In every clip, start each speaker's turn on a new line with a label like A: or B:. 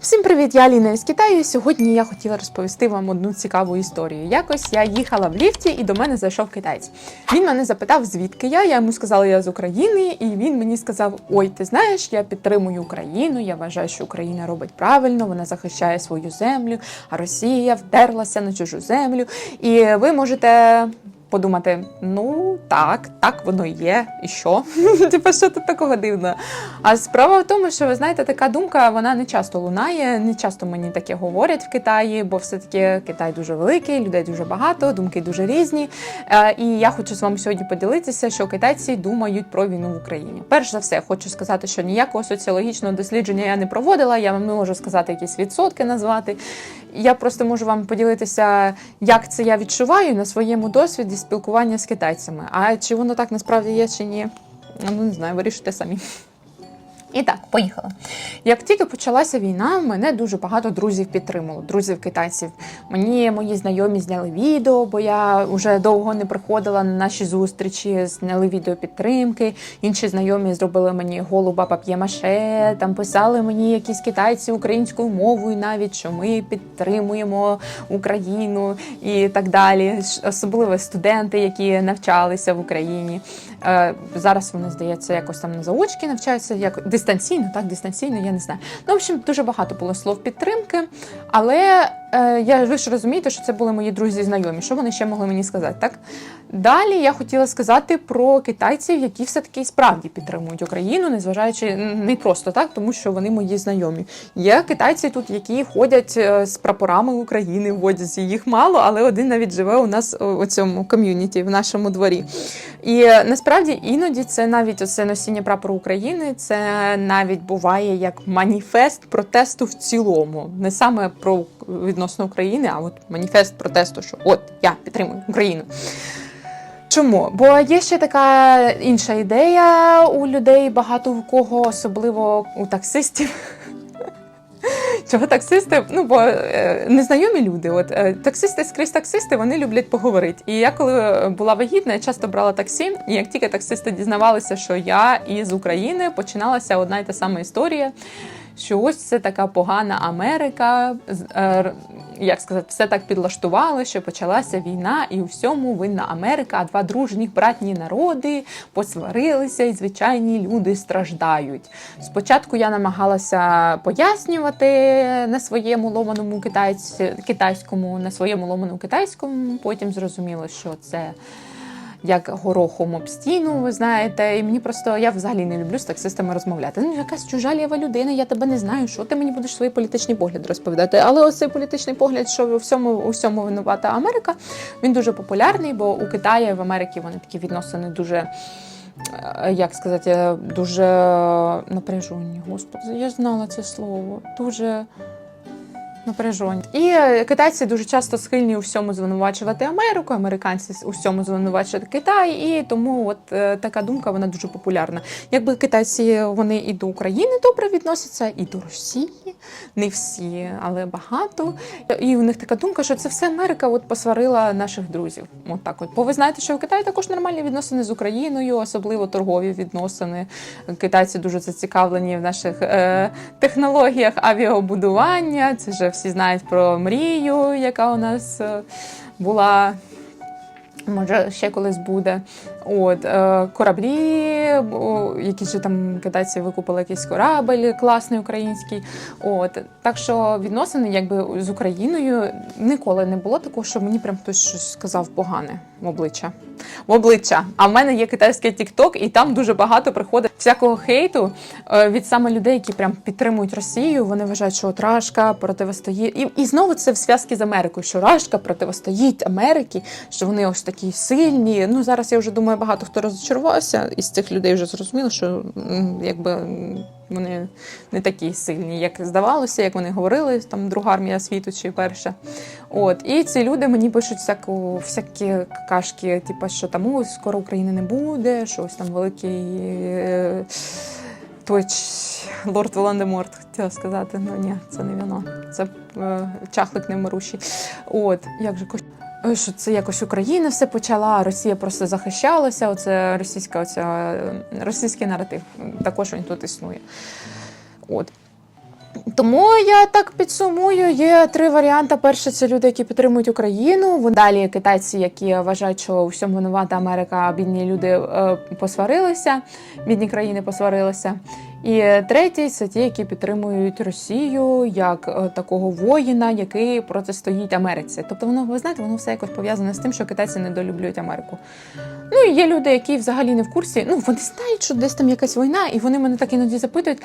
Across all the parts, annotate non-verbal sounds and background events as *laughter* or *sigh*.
A: Всім привіт, я Аліна із Китаю. Сьогодні я хотіла розповісти вам одну цікаву історію. Якось я їхала в ліфті і до мене зайшов китаєць. Він мене запитав, звідки я. Я йому сказала, я з України, і він мені сказав: Ой, ти знаєш, я підтримую Україну. Я вважаю, що Україна робить правильно, вона захищає свою землю, а Росія вдерлася на чужу землю. І ви можете. Подумати, ну так, так воно є, і що? *laughs* Типа, що тут такого дивного? А справа в тому, що ви знаєте, така думка вона не часто лунає, не часто мені таке говорять в Китаї, бо все-таки Китай дуже великий, людей дуже багато, думки дуже різні. Е, І я хочу з вами сьогодні поділитися, що китайці думають про війну в Україні. Перш за все, хочу сказати, що ніякого соціологічного дослідження я не проводила. Я вам не можу сказати якісь відсотки назвати. Я просто можу вам поділитися, як це я відчуваю на своєму досвіді спілкування з китайцями. А чи воно так насправді є, чи ні? Ну не знаю, вирішуйте самі. І так, поїхала. Як тільки почалася війна, мене дуже багато друзів підтримало, друзів китайців. Мені мої знайомі зняли відео, бо я вже довго не приходила на наші зустрічі, зняли відео підтримки. Інші знайомі зробили мені голуба пап'є-маше, там писали мені якісь китайці українською мовою, навіть що ми підтримуємо Україну і так далі. Особливо студенти, які навчалися в Україні. Е, Зараз вони, здається, якось там на заочки навчаються, як дистанційно, так, дистанційно, я не знаю. Ну, в общем, дуже багато було слов підтримки, але я ви ж розумієте, що це були мої друзі знайомі. Що вони ще могли мені сказати, так? Далі я хотіла сказати про китайців, які все-таки справді підтримують Україну, незважаючи не просто так, тому що вони мої знайомі. Є китайці тут, які ходять е, з прапорами України в одязі. Їх мало, але один навіть живе у нас у у цьому ком'юніті, в нашому дворі. І е, насправді іноді це навіть оце носіння прапору України, це навіть буває як маніфест протесту в цілому, не саме про відносно України, а от маніфест протесту, що от я підтримую Україну. Чому? Бо є ще така інша ідея у людей, багато у кого, особливо у таксистів. *laughs* Чого таксисти? Ну бо е, незнайомі люди. От е, таксисти скрізь таксисти, вони люблять поговорити. І я, коли була вагітна, я часто брала таксі. І як тільки таксисти дізнавалися, що я із України, починалася одна й та сама історія. Що ось це така погана Америка, е, як сказати, все так підлаштували, що почалася війна, і у всьому винна Америка, а два дружніх братні народи посварилися, і звичайні люди страждають. Спочатку я намагалася пояснювати на своєму ломаному китайць, китайському, на своєму ломаному китайському, потім зрозуміло, що це як горохом об стіну, ви знаєте, і мені просто я взагалі не люблю з таксистами розмовляти. Ну, якась чужа ліва людина, я тебе не знаю, що ти мені будеш свої політичні погляди розповідати. Але ось цей політичний погляд, що у всьому у всьому винувата Америка, він дуже популярний, бо у Китаї в Америці вони такі відносини дуже. е, Як сказати, дуже напряжені, господи, я знала це слово. Дуже напряжені. І е, китайці дуже часто схильні у всьому звинувачувати Америку, американці у всьому звинувачувати Китай, і тому от е, така думка вона дуже популярна. Якби китайці вони і до України добре відносяться, і до Росії, не всі, але багато. І у них така думка, що це все Америка от посварила наших друзів. От так от. Бо ви знаєте, що в Китаї також нормальні відносини з Україною, особливо торгові відносини. Китайці дуже зацікавлені в наших е, технологіях авіабудування. Це вже всі знають про мрію, яка у нас е, була. Може, ще колись буде. От е, кораблі, які ж там китайці викупили якийсь корабель класний український. От так що відносини, якби з Україною ніколи не було такого, що мені прям хтось щось сказав погане в обличчя. В обличчя. А в мене є китайський TikTok, і там дуже багато приходить всякого хейту е, від саме людей, які прям підтримують Росію. Вони вважають, що от Рашка противостоїть. І, і знову це в зв'язку з Америкою, що Рашка противостоїть Америці, що вони ось такі сильні. Ну зараз я вже думаю, багато хто розчарувався із цих людей вже зрозуміло, що якби вони не такі сильні, як здавалося, як вони говорили, там друга армія світу чи перша. От і ці люди мені пишуть всяку, всякі какашки, типу, що там ось скоро України не буде, що ось там великий. Е- той лорд Волан-де-Морт, хотіла сказати. Ну ні, це не воно. Це е, чахлик невмирущий. От, як же що це якось Україна все почала, а Росія просто захищалася. Оце російська, оця, російський наратив. Також він тут існує. От. Тому я так підсумую. Є три варіанти. Перше, це люди, які підтримують Україну. Далі китайці, які вважають, що всьому винувата Америка, бідні люди е, посварилися, бідні країни посварилися. І третій це ті, які підтримують Росію як е, такого воїна, який протистоїть Америці. Тобто, воно ви знаєте, воно все якось пов'язане з тим, що китайці недолюблюють Америку. Ну і є люди, які взагалі не в курсі. Ну вони знають, що десь там якась війна, і вони мене так іноді запитують: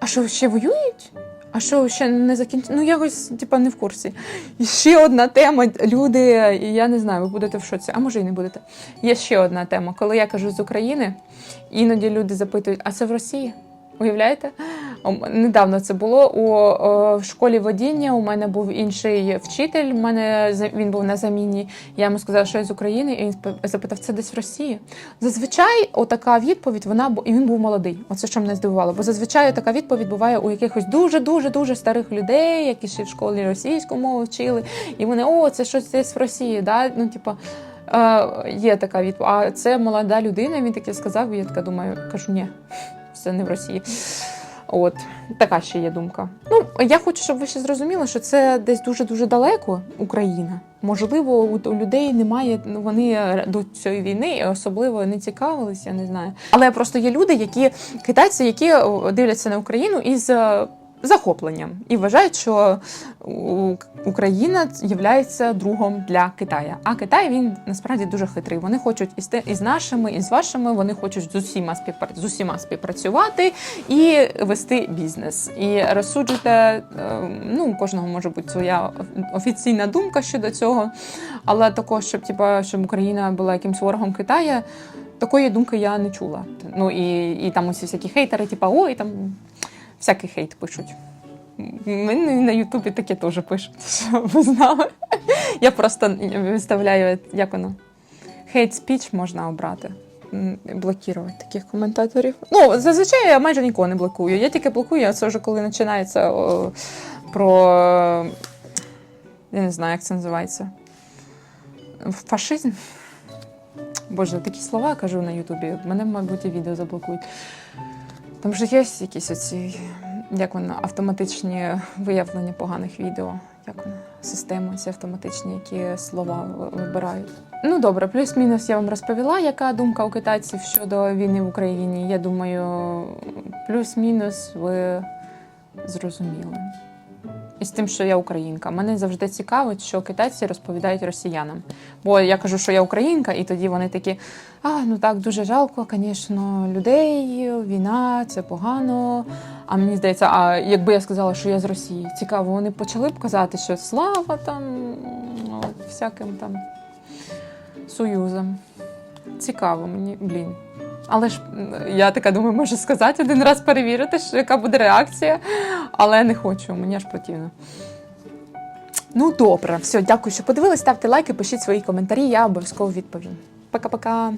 A: а що ще воюють? А що ще не закінчили? Ну, якось, типа, не в курсі. І ще одна тема. Люди, я не знаю, ви будете в шоці, а може і не будете. Є ще одна тема. Коли я кажу з України, іноді люди запитують, а це в Росії? Уявляєте? Недавно це було у в школі водіння. У мене був інший вчитель. У мене він був на заміні. Я йому сказала, що я з України, і він запитав, це десь в Росії. Зазвичай, отака відповідь, вона і він був молодий. Оце що мене здивувало. Бо зазвичай така відповідь буває у якихось дуже дуже дуже старих людей, які ще в школі російську мову вчили, і вони о, це щось десь в Росії. Да? Ну, типа. Е, є така відповідь. А це молода людина. Він таке сказав. І я така думаю, кажу, ні, це не в Росії. От така ще є думка. Ну я хочу, щоб ви ще зрозуміли, що це десь дуже дуже далеко Україна. Можливо, у, людей немає. Ну вони до цієї війни особливо не цікавилися. Я не знаю. Але просто є люди, які китайці, які дивляться на Україну із. Захопленням і вважають, що Україна є другом для Китая. А Китай він насправді дуже хитрий. Вони хочуть із із нашими, і з вашими. Вони хочуть з усіма співпра... з усіма співпрацювати і вести бізнес. І розсуджуйте, е, ну кожного може бути своя офіційна думка щодо цього. Але також, щоб типа, щоб Україна була якимсь ворогом Китая, такої думки я не чула. Ну і, і там усі всякі хейтери, типа, ой, там всякий хейт пишуть. Мені на Ютубі таке теж пишуть, *laughs* щоб ви знали. Я просто виставляю, як воно. Хейт спіч можна обрати. Блокувати таких коментаторів. Ну, зазвичай я майже нікого не блокую. Я тільки блокую, а це вже коли починається о, про. Я не знаю, як це називається. Фашизм. Боже, такі слова кажу на Ютубі. Мене, мабуть, і відео заблокують. Там же є якісь оці, як воно, автоматичні виявлення поганих відео. Як воно, системи ці автоматичні, які слова вибирають. Ну добре, плюс-мінус я вам розповіла, яка думка у китайців щодо війни в Україні. Я думаю, плюс-мінус ви зрозуміли. І з тим, що я українка. Мене завжди цікавить, що китайці розповідають росіянам. Бо я кажу, що я українка, і тоді вони такі: а, ну так, дуже жалко, звісно, людей, війна, це погано. А мені здається, а якби я сказала, що я з Росії, цікаво, вони почали б казати, що слава там ну, всяким там союзам. Цікаво мені, блін. Але ж я така думаю, можу сказати один раз перевірити, яка буде реакція, але не хочу, мені аж противно. Ну, добре, все, дякую, що подивились. Ставте лайки, пишіть свої коментарі, я обов'язково відповім. Пока-пока.